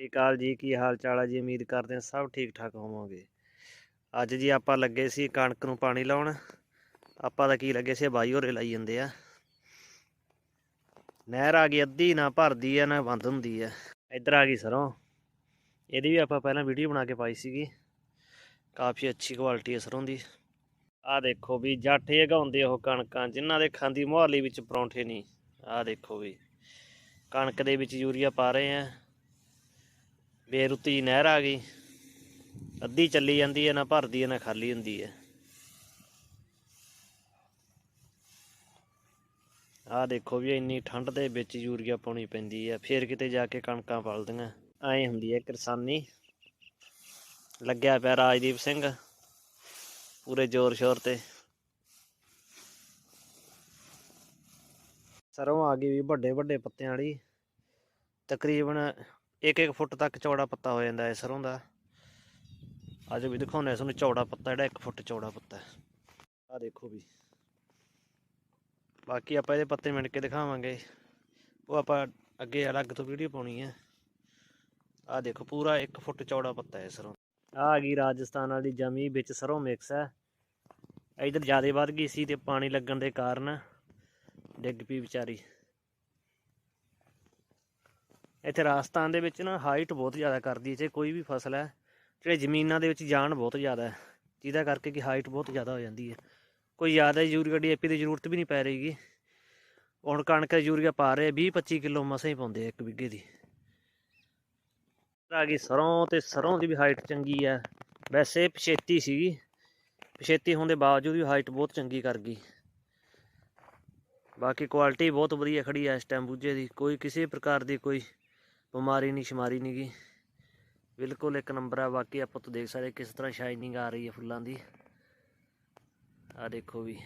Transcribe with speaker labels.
Speaker 1: ਸਤਿ ਅਕਾਲ ਜੀ, ਕੀ ਹਾਲ ਚਾਲ ਹੈ ਜੀ? ਉਮੀਦ ਕਰਦੇ ਹਾਂ ਸਭ ਠੀਕ ਠਾਕ ਹੋਵੋਗੇ। ਅੱਜ ਜੀ ਆਪਾਂ ਲੱਗੇ ਸੀ ਕਣਕ ਨੂੰ ਪਾਣੀ ਲਾਉਣ। ਆਪਾਂ ਤਾਂ ਕੀ ਲੱਗੇ ਸੀ ਬਾਈ ਹੋਰੇ ਲਾਈ ਜਾਂਦੇ ਆ। ਨਹਿਰ ਆ ਗਈ ਅੱਧੀ, ਨਾ ਭਰਦੀ ਆ, ਨਾ ਬੰਦ ਹੁੰਦੀ ਆ। ਇੱਧਰ ਆ ਗਈ ਸਰੋਂ। ਇਹਦੀ ਵੀ ਆਪਾਂ ਪਹਿਲਾਂ ਵੀਡੀਓ ਬਣਾ ਕੇ ਪਾਈ ਸੀਗੀ। ਕਾਫੀ ਅੱਛੀ ਕੁਆਲਿਟੀ ਹੈ ਸਰੋਂ ਦੀ। ਆਹ ਦੇਖੋ ਵੀ ਜੱਟ ਇਹ ਉਹ ਕਣਕਾਂ, ਜਿਨ੍ਹਾਂ ਦੇ ਖਾਂਦੀ ਮੁਹਾਲੀ ਵਿੱਚ ਪਰੌਂਠੇ ਨਹੀਂ। ਆਹ ਦੇਖੋ ਵੀ। ਕਣਕ ਦੇ ਵਿੱਚ ਯੂਰੀਆ ਪਾ ਰਹੇ ਆ। ਬੇਰੁੱਤੀ ਨਹਿਰ ਆ ਗਈ। ਅੱਧੀ ਚੱਲੀ ਜਾਂਦੀ ਹੈ, ਨਾ ਭਰਦੀ ਹੈ, ਨਾ ਖਾਲੀ ਹੁੰਦੀ ਹੈ। ਆਹ ਦੇਖੋ ਵੀ ਇੰਨੀ ਠੰਡ ਦੇ ਵਿੱਚ ਯੂਰੀਆ ਪਾਉਣੀ ਪੈਂਦੀ ਹੈ, ਫੇਰ ਕਿਤੇ ਜਾ ਕੇ ਕਣਕਾਂ ਪਲਦੀਆਂ ਐਂ ਹੁੰਦੀ ਹੈ ਕਿਸਾਨੀ ਲੱਗਿਆ ਪਿਆ ਰਾਜਦੀਪ ਸਿੰਘ, ਪੂਰੇ ਜ਼ੋਰ ਸ਼ੋਰ ਤੇ। ਸਰੋਂ ਆ ਗਈ ਵੀ ਵੱਡੇ ਵੱਡੇ ਪੱਤਿਆਂ ਵਾਲੀ। ਤਕਰੀਬਨ 1-1 ਫੁੱਟ ਤੱਕ ਚੌੜਾ ਪੱਤਾ ਹੋ ਜਾਂਦਾ ਹੈ ਸਰੋਂ ਦਾ। ਅੱਜ ਵੀ ਦਿਖਾਉਂਦੇ ਤੁਹਾਨੂੰ ਚੌੜਾ ਪੱਤਾ, ਜਿਹੜਾ 1 ਫੁੱਟ ਚੌੜਾ ਪੱਤਾ ਹੈ। ਆ ਦੇਖੋ ਵੀ। ਬਾਕੀ ਆਪਾਂ ਇਹਦੇ ਪੱਤੇ ਮਿਣ ਕੇ ਦਿਖਾਵਾਂਗੇ। ਉਹ ਆਪਾਂ ਅੱਗੇ ਅਲੱਗ ਤੋਂ ਵੀਡੀਓ ਪਾਉਣੀ ਹੈ। ਆ ਦੇਖੋ, ਪੂਰਾ 1 ਫੁੱਟ ਚੌੜਾ ਪੱਤਾ ਹੈ ਸਰੋਂ ਆ ਆ ਗਈ ਰਾਜਸਥਾਨ ਵਾਲੀ ਜਮੀ ਵਿੱਚ ਸਰੋਂ ਮਿਕਸ ਹੈ। ਇਧਰ ਜ਼ਿਆਦਾ ਵੱਧ ਗਈ ਸੀ ਤੇ ਪਾਣੀ ਲੱਗਣ ਦੇ ਕਾਰਨ ਡਿੱਗ ਪਈ ਵਿਚਾਰੀ। ਇੱਥੇ ਰਾਜਸਥਾਨ ਦੇ ਵਿੱਚ ਨਾ ਹਾਈਟ ਬਹੁਤ ਜ਼ਿਆਦਾ ਕਰਦੀ ਹੈ ਕੋਈ ਵੀ ਫਸਲ ਹੈ, ਜਿਹੜੇ ਜ਼ਮੀਨਾਂ ਦੇ ਵਿੱਚ ਜਾਨ ਬਹੁਤ ਜ਼ਿਆਦਾ ਹੈ, ਜਿਹਦਾ ਕਰਕੇ ਕਿ ਹਾਈਟ ਬਹੁਤ ਜ਼ਿਆਦਾ ਹੋ ਜਾਂਦੀ ਹੈ। ਕੋਈ ਜ਼ਿਆਦਾ ਯੂਰੀਆ ਡੀਏਪੀ ਦੀ ਜ਼ਰੂਰਤ ਵੀ ਨਹੀਂ ਪੈ ਰਹੀਗੀ ਹੁਣ ਕਣਕ ਦਾ ਯੂਰੀਆ ਪਾ ਰਹੇ 20 25 ਕਿਲੋ ਮਸਾਂ ਹੀ ਪਾਉਂਦੇ ਆ ਇੱਕ ਵਿਗੇ ਦੀ। ਆ ਗਈ ਸਰੋਂ ਤੇ ਸਰੋਂ ਦੀ ਵੀ ਹਾਈਟ ਚੰਗੀ ਹੈ। ਵੈਸੇ ਪਛੇਤੀ ਸੀਗੀ, ਪਛੇਤੀ ਹੋਣ ਦੇ ਬਾਵਜੂਦ ਵੀ ਹਾਈਟ ਬਹੁਤ ਚੰਗੀ ਕਰ ਗਈ। ਬਾਕੀ ਕੁਆਲਿਟੀ ਬਹੁਤ ਵਧੀਆ ਖੜੀ ਹੈ ਇਸ ਟਾਈਮ ਬੂਝੇ ਦੀ, ਕੋਈ ਕਿਸੇ ਪ੍ਰਕਾਰ ਦੀ ਕੋਈ ਬਿਮਾਰੀ ਨਹੀਂ, ਸ਼ਮਾਰੀ ਨਹੀਂ ਗੀ। ਬਿਲਕੁਲ ਇੱਕ ਨੰਬਰ ਆ, ਬਾਕੀ ਆਪਾਂ ਤੋਂ ਦੇਖ ਸਕਦੇ ਕਿਸ ਤਰ੍ਹਾਂ ਸ਼ਾਈਨਿੰਗ ਆ ਰਹੀ ਹੈ ਫੁੱਲਾਂ ਦੀ। ਆ ਦੇਖੋ ਵੀ।